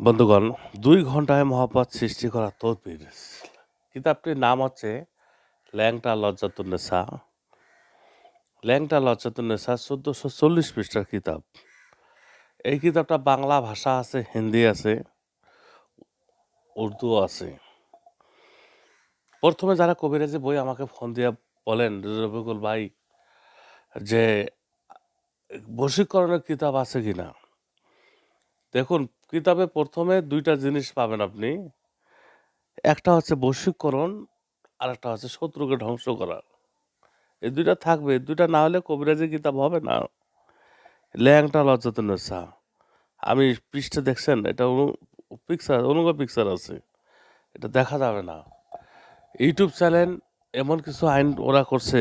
বন্ধুগণ, দুই ঘন্টায় মহাপদ সৃষ্টি করা তদবির। কিতাবটির নাম হচ্ছে ল্যাংটা লজ্জাতুন্নেসা ল্যাংটা লজ্জাতুন্নেসা চোদ্দোশো চল্লিশ পৃষ্ঠার কিতাব। এই কিতাবটা বাংলা ভাষা আছে, হিন্দি আছে, উর্দু আছে। প্রথমে যারা কবিরাজি বই আমাকে ফোন দিয়ে বলেন রবিকুল ভাই, যে বশীকরণের কিতাব আছে কিনা? দেখুন, কিতাবে প্রথমে দুইটা জিনিস পাবেন আপনি। একটা হচ্ছে বশীকরণ আর একটা হচ্ছে শত্রুকে ধ্বংস করা। এই দুইটা থাকবে। দুইটা না হলে কবিরাজি কিতাব হবে না। ল্যাংটা লজ্জাতনেসা আমি পৃষ্ঠে দেখছেন, এটা পিকচার অনুগ পিকচার আছে। এটা দেখা যাবে না। ইউটিউব চ্যানেল, এমন কিছু আইন ওরা করছে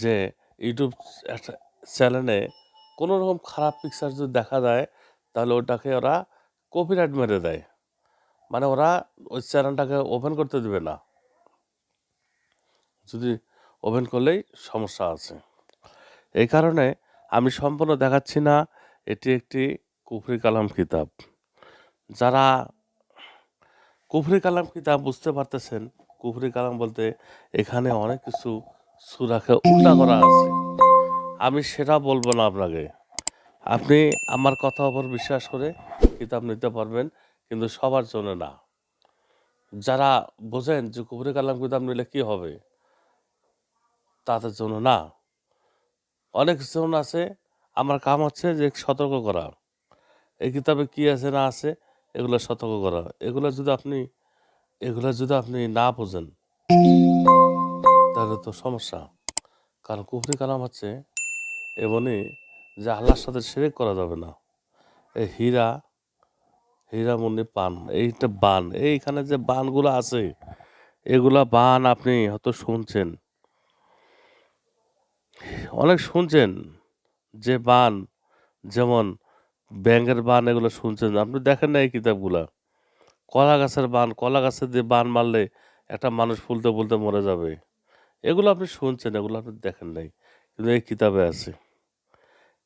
যে, ইউটিউব চ্যানেলে কোনো রকম খারাপ পিকচার যদি দেখা যায় তাহলে ওটাকে ওরা কপিরাইট মেরে দেয়। মানে ওরা ওই চ্যানেলটাকে ওপেন করতে দেবে না। যদি ওপেন করলেই সমস্যা আছে। এই কারণে আমি সম্পূর্ণ দেখাচ্ছি না, এটি একটি কুফরি কালাম কিতাব। যারা কুফরি কালাম কিতাব বুঝতে পারতেছেন, কুফরি কালাম বলতে এখানে অনেক কিছু সুরাখে উল্টা করা আছে। আমি সেটা বলব না আপনাকে। আপনি আমার কথা ওপর বিশ্বাস করে কিতাব নিতে পারবেন, কিন্তু সবার জন্য না। যারা বোঝেন যে কুফরি কালাম কিতাব নিলে কী হবে, তাদের জন্য না। অনেক জন আছে, আমার কাম হচ্ছে যে সতর্ক করা। এই কিতাবে কী আছে না আছে, এগুলো সতর্ক করা। এগুলো যদি আপনি, এগুলো যদি আপনি না বোঝেন, তাহলে তো সমস্যা। কারণ কুফরি কালাম হচ্ছে এমনই যে আল্লাহর সাথে সেরেক করা যাবে না। এই হীরা হীরা মুন্নি পান, এইটা বান, এইখানে যে বানগুলো আছে, এগুলা বান আপনি হয়তো শুনছেন। অনেক শুনছেন যে বান, যেমন ব্যাঙের বান এগুলো শুনছেন, আপনি দেখেন না এই কিতাবগুলা? কলা গাছের বান, কলা গাছের দিয়ে বান মারলে একটা মানুষ ফুলতে ফুলতে মরে যাবে। এগুলো আপনি শুনছেন, এগুলো আপনি দেখেন নাই, কিন্তু এই কিতাবে আছে।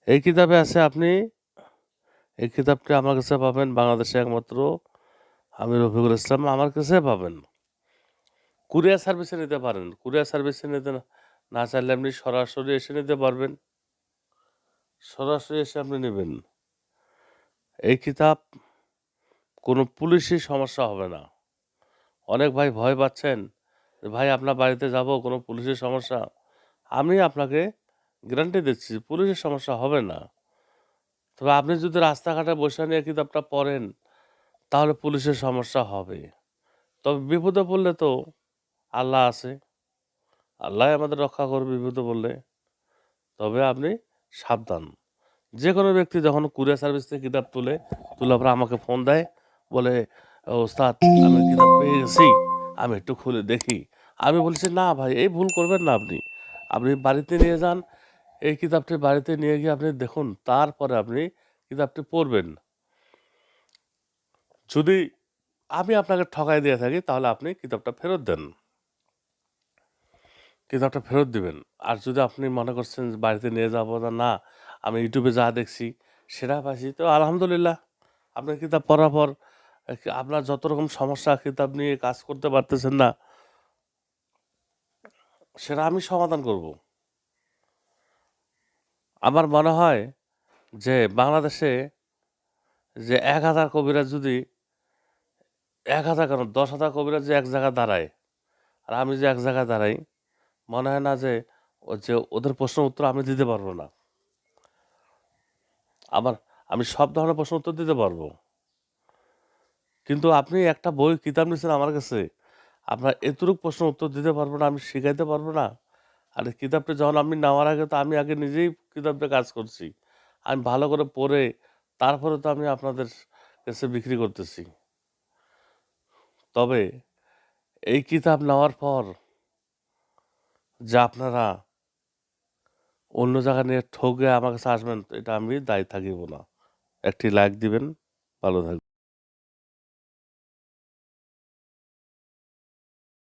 এই কিতাবে আছে আপনি, এই কিতাবটি আমার কাছে পাবেন বাংলাদেশে একমাত্র আমি রফিকুল ইসলাম, আমার কাছে পাবেন। কুরিয়ার সার্ভিসে নিতে পারেন, কুরিয়ার সার্ভিসে নিতে না- না চাইলে আপনি সরাসরি এসে নিতে পারবেন। সরাসরি এসে আপনি নেবেন। এই কিতাব, কোনো পুলিশি সমস্যা হবে না। অনেক ভাই ভয় পাচ্ছেন ভাই, আপনার বাড়িতে যাব, কোনো পুলিশের সমস্যা? আমি আপনাকে গ্যারান্টি দিচ্ছি, পুলিশের সমস্যা হবে না। তবে আপনি যদি রাস্তাঘাটে বসে নিয়ে কিতাবটা পড়েন, তাহলে পুলিশের সমস্যা হবে। তবে বিপদে পড়লে তো আল্লাহ আছে। আল্লাহ আমাদের রক্ষা করবে বিপদে পড়লে। তবে আপনি সাবধান। যে কোনো ব্যক্তি যখন কুরিয়ার সার্ভিস থেকে কিতাব তুলে তুলে পরে আমাকে ফোন দেয়, বলে, ওস্তাদ, আমি কিতাব পেয়ে গেছি, আমি একটু খুলে দেখি। আমি বলছি, না ভাই, এই ভুল করবেন না আপনি। আপনি বাড়িতে নিয়ে যান এই কিতাবটি বাড়িতে নিয়ে গিয়ে আপনি দেখুন, তারপরে আপনি কিতাবটি পড়বেন। যদি আমি আপনাকে ঠকাই দিয়ে থাকি, তাহলে আপনি কিতাবটা ফেরত দেন। কিতাবটা ফেরত দিবেন। আর যদি আপনি মনে করছেন বাড়িতে নিয়ে যাব না আমি ইউটিউবে যা দেখছি, সেটা পাইছি, তো আলহামদুলিল্লাহ, আপনার কিতাব পড়ার পর আপনার যত রকম সমস্যা, কিতাব নিয়ে কাজ করতে পারতেছেন না, সেটা আমি সমাধান করব। আমার মনে হয় যে বাংলাদেশে যে এক হাজার কবিরাজ যদি, এক হাজার কেন, দশ হাজার কবিরাজ যে এক জায়গায় দাঁড়ায়, আর আমি যে এক জায়গায় দাঁড়াই, মনে হয় না যে যে ওদের প্রশ্ন উত্তর আমি দিতে পারব না। আমার, আমি সব ধরনের প্রশ্ন উত্তর দিতে পারব। কিন্তু আপনি একটা বই কিতাব নিচ্ছেন আমার কাছে, আপনার এতটুকু প্রশ্ন উত্তর দিতে পারব না, আমি শিখাইতে পারব না আর কিতাবটা যখন আমি নেওয়ার আগে তো আমি আগে নিজেই কিতাবটা কাজ করছি। আমি ভালো করে পড়ে তারপরে তো আমি আপনাদের কাছে বিক্রি করতেছি। তবে এই কিতাব নেওয়ার পর যে আপনারা অন্য জায়গা নিয়ে ঠকে আমার কাছে আসবেন, এটা আমি দায়ী থাকিব না। একটি লাইক দিবেন, ভালো থাকবেন।